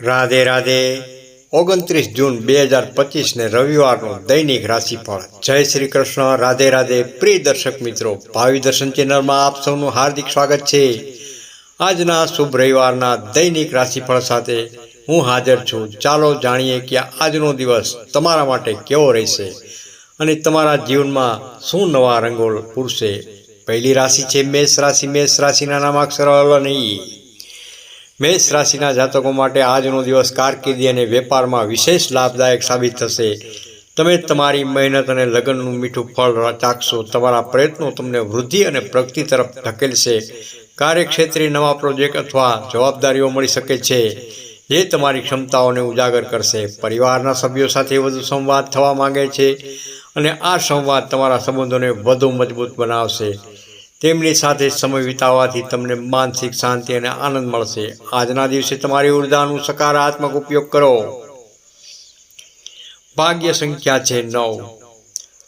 રાધે રાધે. ઓગણત્રીસ જૂન બે હજાર પચીસને રવિવારનું દૈનિક રાશિફળ. જય શ્રી કૃષ્ણ, રાધે રાધે. પ્રિય દર્શક મિત્રો, ભાવિ દર્શન ચેનલમાં આપ સૌનું હાર્દિક સ્વાગત છે. આજના શુભ રવિવારના દૈનિક રાશિફળ સાથે હું હાજર છું. ચાલો જાણીએ કે આજનો દિવસ તમારા માટે કેવો રહેશે અને તમારા જીવનમાં શું નવા રંગો પૂરશે. પહેલી રાશિ છે મેષ રાશિ. મેષ રાશિના નામાક્ષર અલ નહીં મેષ રાશિના જાતકો માટે આજનો દિવસ કારકિર્દી અને વેપારમાં વિશેષ લાભદાયક સાબિત થશે. તમે તમારી મહેનત અને લગ્નનું મીઠું ફળ ચાખશો. તમારા પ્રયત્નો તમને વૃદ્ધિ અને પ્રગતિ તરફ ધકેલશે. કાર્યક્ષેત્રે નવા પ્રોજેક્ટ અથવા જવાબદારીઓ મળી શકે છે, જે તમારી ક્ષમતાઓને ઉજાગર કરશે. પરિવારના સભ્યો સાથે વધુ સંવાદ થવા માંગે છે અને આ સંવાદ તમારા સંબંધોને વધુ મજબૂત બનાવશે. તેમની સાથે સમય વિતાવવાથી તમને માનસિક શાંતિ અને આનંદ મળશે. આજના દિવસે તમારી ઉર્જાનું સકારાત્મક ઉપયોગ કરો. ભાગ્ય સંખ્યા છે નવ.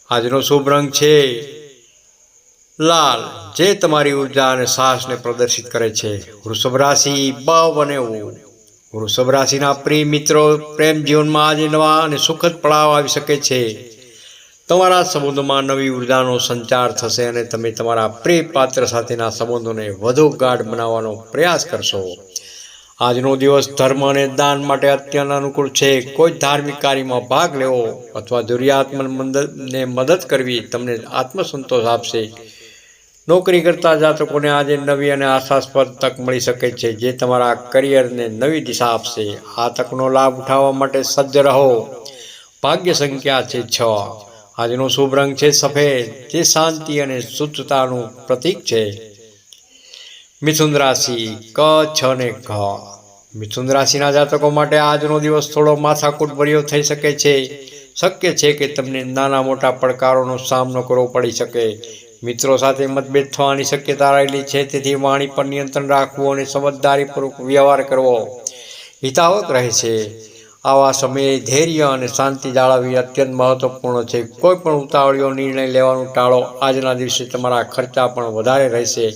આજનો શુભ રંગ છે લાલ, જે તમારી ઊર્જા અને સાહસને પ્રદર્શિત કરે છે. વૃષભ રાશિ બવ અને વૃષભ રાશિના પ્રિય મિત્રો, પ્રેમ જીવનમાં આજે નવા અને સુખદ પડાવ આવી શકે છે. તમારા સંબંધોમાં નવી ઉર્જાનો સંચાર થશે અને તમે તમારા પ્રિય પાત્ર સાથેના સંબંધોને વધુ ગાઢ બનાવવાનો પ્રયાસ કરશો. આજનો દિવસ ધર્મ અને દાન માટે અત્યંત અનુકૂળ છે. કોઈ ધાર્મિક કાર્યમાં ભાગ લેવો અથવા જરૂરિયાતમંદને મદદ કરવી તમને આત્મસંતોષ આપશે. નોકરી કરતા જાતકોને આજે નવી અને આશાસ્પદ તક મળી શકે છે, જે તમારા કરિયરને નવી દિશા આપશે. આ તકનો લાભ ઉઠાવવા માટે સજ્જ રહો. ભાગ્ય સંખ્યા છે છ. આજનો શુભ રંગ છે સફેદ, જે શાંતિ અને શુદ્ધતાનું પ્રતીક છે. મિથુન રાશિ ક, છ ને ઘ. મિથુન રાશિના જાતકો માટે આજનો દિવસ થોડો માથાકૂટ ભર્યો થઈ શકે છે. શક્ય છે કે તમને નાના મોટા પડકારોનો સામનો કરવો પડી શકે. મિત્રો સાથે મતભેદ થવાની શક્યતા રહેલી છે, તેથી વાણી પર નિયંત્રણ રાખવું અને સમજદારીપૂર્વક વ્યવહાર કરવો હિતાવક રહે છે. આવા સમયે ધૈર્ય અને શાંતિ જાળવવી અત્યંત મહત્વપૂર્ણ છે. કોઈ પણ ઉતાવળીઓ, નિર્ણય લેવાનું ટાળો, આજના દિવસે તમારા ખર્ચા પણ વધારે રહેશે.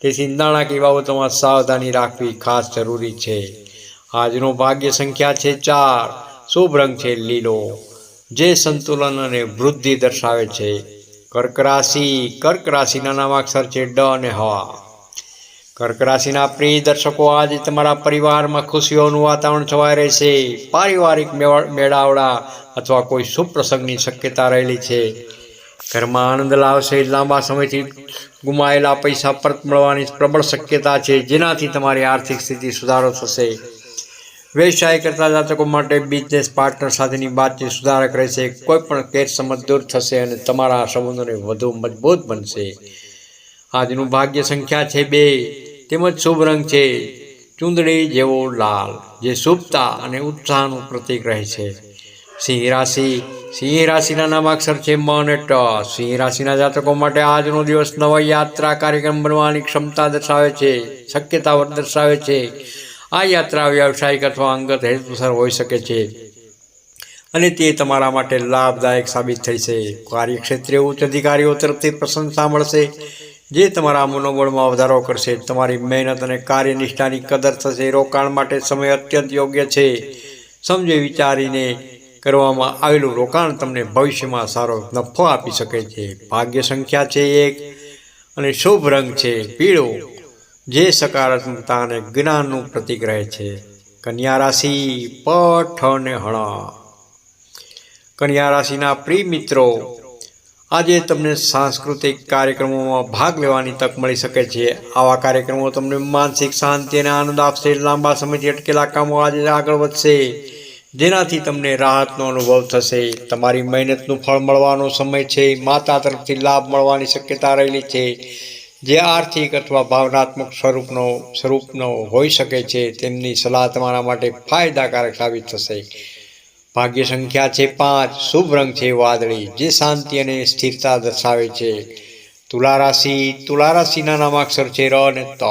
તેથી નાણાકીય બાબતોમાં સાવધાની રાખવી ખાસ જરૂરી છે. આજનો ભાગ્ય સંખ્યા છે ચાર. શુભ રંગ છે લીલો. જે સંતુલન અને વૃદ્ધિ દર્શાવે છે. કર્ક રાશિ. કર્ક રાશિના નામાક્ષર છે ડ અને હવા કર્ક રાશિના પ્રિય દર્શકો, આજે તમારા પરિવારમાં ખુશીઓનું વાતાવરણ છવાઈ રહેશે પારિવારિક મેળ- મેળાવડા અથવા કોઈ શુભ પ્રસંગની શક્યતા રહેલી છે. ઘરમાં આનંદ લાવશે, લાંબા સમયથી ગુમાયેલા પૈસા પરત મળવાની પ્રબળ શક્યતા છે, જેનાથી તમારી આર્થિક સ્થિતિ સુધારો થશે. વ્યવસાય કરતા જાતકો માટે બિઝનેસ પાર્ટનર સાથેની વાતચીત સુધારક રહેશે. કોઈ પણ ગેરસમજ દૂર થશે અને તમારા સંબંધોને વધુ મજબૂત બનશે. આજનું ભાગ્ય સંખ્યા છે બે. તેમજ શુભ રંગ છે. ચૂંદડી જેવો લાલ, જે શુભતા અને ઉત્સાહનું પ્રતીક રહે છે. સિંહ રાશિ, સિંહ રાશિના નામાક્ષર છે મ ટ. સિંહ રાશિના જાતકો માટે આજનો દિવસ નવા યાત્રા કાર્યક્રમ બનવાની ક્ષમતા દર્શાવે છે શક્યતા દર્શાવે છે. આ યાત્રા વ્યવસાયિક અથવા અંગત હેતુસર હોઈ શકે છે. અને તે તમારા માટે લાભદાયક સાબિત થઈ છે કાર્યક્ષેત્રે ઉચ્ચ અધિકારીઓ તરફથી પ્રશંસા મળશે. જે તમારા મનોબળમાં વધારો કરશે, તમારી મહેનત અને કાર્યનિષ્ઠાની કદર થશે, રોકાણ માટે સમય અત્યંત યોગ્ય છે. સમજી, વિચારીને કરવામાં આવેલું રોકાણ તમને ભવિષ્યમાં સારો નફો આપી શકે છે. ભાગ્ય સંખ્યા છે એક અને શુભ રંગ છે પીળો, જે સકારાત્મકતા અને જ્ઞાનનું પ્રતીક રહે છે. કન્યા રાશિ પઠ અને હણ કન્યા રાશિના પ્રિય મિત્રો આજે તમને સાંસ્કૃતિક કાર્યક્રમોમાં ભાગ લેવાની તક મળી શકે છે. આવા કાર્યક્રમો તમને માનસિક શાંતિ અને આનંદ આપશે. લાંબા સમયથી અટકેલા કામો આજે આગળ વધશે. જેનાથી તમને રાહતનો અનુભવ થશે. તમારી મહેનતનું ફળ મળવાનો સમય છે. માતા તરફથી લાભ મળવાની શક્યતા રહેલી છે. જે આર્થિક અથવા ભાવનાત્મક સ્વરૂપનો સ્વરૂપનો હોઈ શકે છે, તેમની સલાહ તમારા માટે ફાયદાકારક સાબિત થશે. ભાગ્ય સંખ્યા છે પાંચ, શુભ રંગ છે વાદળી, જે શાંતિ અને સ્થિરતા દર્શાવે છે. તુલા રાશિ તુલા રાશિના નામાક્ષર છે ર અને ત.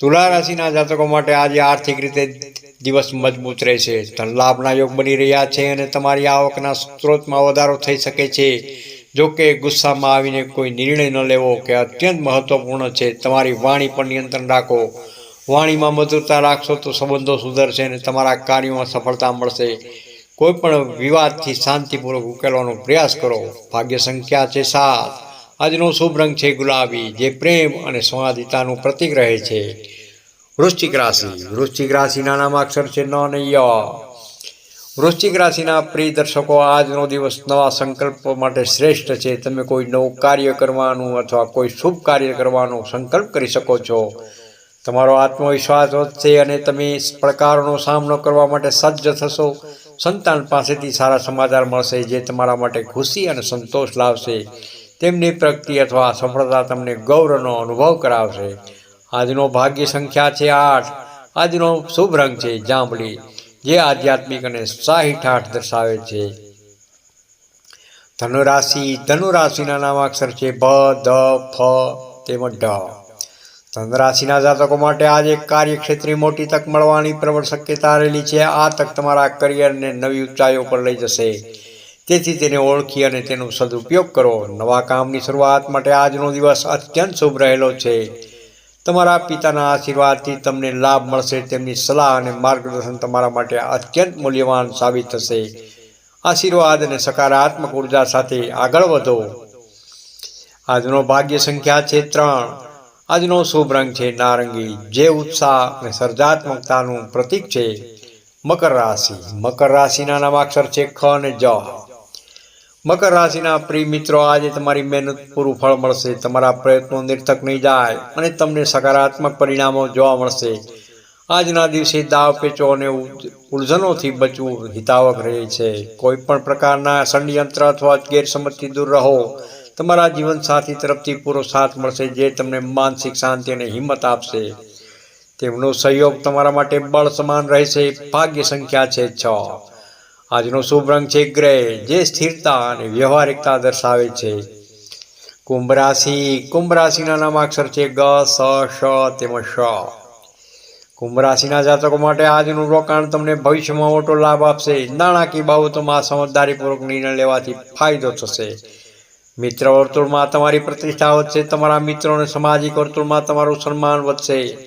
તુલા રાશિના જાતકો માટે આજે આર્થિક રીતે દિવસ મજબૂત રહેશે. ધન લાભના યોગ બની રહ્યા છે અને તમારી આવકના સ્ત્રોતમાં વધારો થઈ શકે છે. જો કે ગુસ્સામાં આવીને કોઈ નિર્ણય ન લેવો કે અત્યંત મહત્વપૂર્ણ છે. તમારી વાણી પર નિયંત્રણ રાખો. વાણીમાં મધુરતા રાખશો તો સંબંધો સુધરશે અને તમારા કાર્યોમાં સફળતા મળશે. કોઈ પણ વિવાદથી શાંતિપૂર્વક ઉકેલવાનો પ્રયાસ કરો. ભાગ્ય સંખ્યા છે સાત. આજનો શુભ રંગ છે ગુલાબી, જે પ્રેમ અને સંવાદિતાનું પ્રતીક રહે છે. વૃશ્ચિક રાશિ. વૃશ્ચિક રાશિના નામાક્ષર છે ન અને ય. વૃશ્ચિક રાશિના પ્રિય દર્શકો આજનો દિવસ નવા સંકલ્પ માટે શ્રેષ્ઠ છે. તમે કોઈ નવું કાર્ય કરવાનું અથવા કોઈ શુભ કાર્ય કરવાનો સંકલ્પ કરી શકો છો. તમારો આત્મવિશ્વાસ વધશે અને તમે પડકારોનો સામનો કરવા માટે સજ્જ થશો. સંતાન પાસેથી સારા સમાચાર મળશે જે તમારા માટે ખુશી અને સંતોષ લાવશે. તેમની પ્રગતિ અથવા સફળતા તમને ગૌરવનો અનુભવ કરાવશે. આજનો ભાગ્ય સંખ્યા છે આઠ. આજનો શુભ રંગ છે જાંબલી, જે આધ્યાત્મિક અને સાહીઠ ઠાઠ દર્શાવે છે. ધનુરાશિ, ધનુરાશિના નામાક્ષર છે ભ ધ, ફ, તેમજ ઢ. ધનરાશિના જાતકો માટે આજે કાર્યક્ષેત્રે મોટી તક મળવાની પ્રબળ શક્યતા રહેલી છે. આ તક તમારા કરિયરને નવી ઊંચાઈઓ પર લઈ જશે. તેથી તેને ઓળખી અને તેનો સદુપયોગ કરો. નવા કામની શરૂઆત માટે આજનો દિવસ અત્યંત શુભ રહેલો છે. તમારા પિતાના આશીર્વાદથી તમને લાભ મળશે. તેમની સલાહ અને માર્ગદર્શન તમારા માટે અત્યંત મૂલ્યવાન સાબિત થશે. આશીર્વાદ અને સકારાત્મક ઊર્જા સાથે આગળ વધો. આજનો ભાગ્ય સંખ્યા છે ત્રણ. આજનો શુભ રંગ છે નારંગી, જે ઉત્સાહ અને સર્જાત્મકતાનું પ્રતીક છે. મકર રાશિ. મકર રાશિના નામાક્ષર છે ખ અને જ. મકર રાશિના પ્રિય મિત્રો, આજે તમારી મહેનત પૂરું ફળ મળશે. તમારા પ્રયત્નો નિર્થક નહીં જાય અને તમને સકારાત્મક પરિણામો જોવા મળશે. આજના દિવસે દાવ, પેચો અને ઉલઝનોથી બચવું હિતાવક રહે છે. કોઈ પણ પ્રકારના ષડયંત્ર અથવા ગેરસમજથી દૂર રહો. તમારા જીવનસાથી તરફથી પૂરો સાથ મળશે, જે તમને માનસિક શાંતિ અને હિંમત આપશે. તેમનો સહયોગ તમારા માટે બળ સમાન રહેશે. ભાગ્ય સંખ્યા છે છ. આજનો શુભ રંગ છે ગ્રે, જે સ્થિરતા અને વ્યવહારિકતા દર્શાવે છે. કુંભ રાશિ, કુંભ રાશિના નામાક્ષર છે ગ, સ, શ, તેમજ શ. કુંભ રાશિના જાતકો માટે આજનું રોકાણ તમને ભવિષ્યમાં મોટો લાભ આપશે. નાણાકીય બાબતોમાં સમજદારીપૂર્વક નિર્ણય લેવાથી ફાયદો થશે. મિત્ર વર્તુળમાં તમારી પ્રતિષ્ઠા વધશે, તમારા મિત્રો અને સામાજિક વર્તુળમાં તમારું સન્માન વધશે.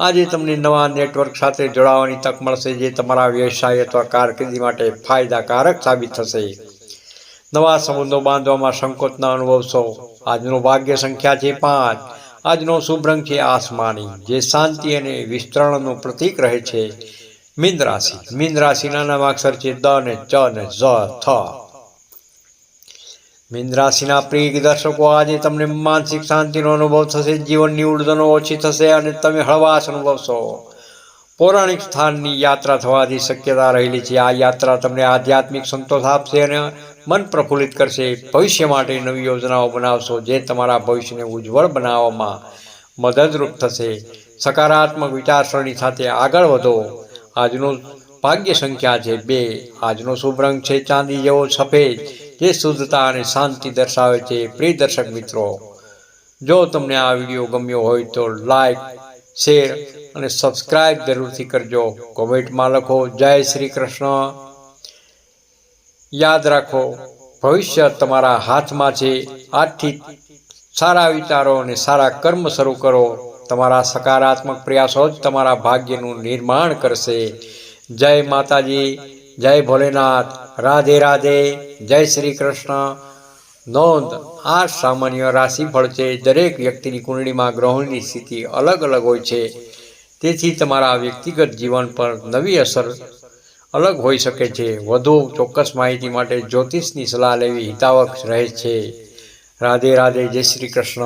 આજે તમને નવા નેટવર્ક સાથે જોડાવાની તક મળશે, જે તમારા વ્યવસાય અથવા કારકિર્દી માટે ફાયદાકારક સાબિત થશે. નવા સંબંધો બાંધવામાં સંકોચના અનુભવશો આજનો ભાગ્ય સંખ્યા છે પાંચ. આજનો શુભ રંગ છે આસમાની, જે શાંતિ અને વિસ્તરણનું પ્રતીક રહે છે. મીન રાશિ. મીન રાશિના નામાક્ષર છે દ ને ચ ને ઝ થ. મીન રાશિના પ્રિય દર્શકો, આજે તમને માનસિક શાંતિનો અનુભવ થશે, જીવનની ઉર્જનો ઓછી થશે અને તમે હળવાશ અનુભવશો. પૌરાણિક સ્થાનની યાત્રા થવાથી શક્યતા રહેલી છે. આ યાત્રા તમને આધ્યાત્મિક સંતોષ આપશે અને મન પ્રફુલ્લિત કરશે. ભવિષ્ય માટે નવી યોજનાઓ બનાવશો, જે તમારા ભવિષ્યને ઉજ્જવળ બનાવવામાં મદદરૂપ થશે. સકારાત્મક વિચારસરણી સાથે આગળ વધો. આજનું ભાગ્ય સંખ્યા છે બે. આજનો શુભ રંગ છે ચાંદી જેવો સફેદ. જે શુદ્ધતા અને શાંતિ દર્શાવે છે, પ્રિય દર્શક મિત્રો, જો તમને આ વીડિયો ગમ્યો હોય તો લાઈક શેર અને સબસ્ક્રાઈબ જરૂરથી કરજો. કોમેન્ટમાં લખો, જય શ્રી કૃષ્ણ. યાદ રાખો, ભવિષ્ય તમારા હાથમાં છે. આજથી સારા વિચારો અને સારા કર્મ શરૂ કરો. તમારા સકારાત્મક પ્રયાસો જ તમારા ભાગ્યનું નિર્માણ કરશે. જય માતાજી. જય ભોલેનાથ, રાધે રાધે, જય શ્રી કૃષ્ણ. નોંધ, આ સામાન્ય રાશિફળ છે. દરેક વ્યક્તિની કુંડળીમાં ગ્રહોની સ્થિતિ અલગ અલગ હોય છે. તેથી તમારા વ્યક્તિગત જીવન પર નવી અસર અલગ હોઈ શકે છે. વધુ ચોક્કસ માહિતી માટે જ્યોતિષની સલાહ લેવી હિતાવક રહે છે. રાધે રાધે, જય શ્રી કૃષ્ણ.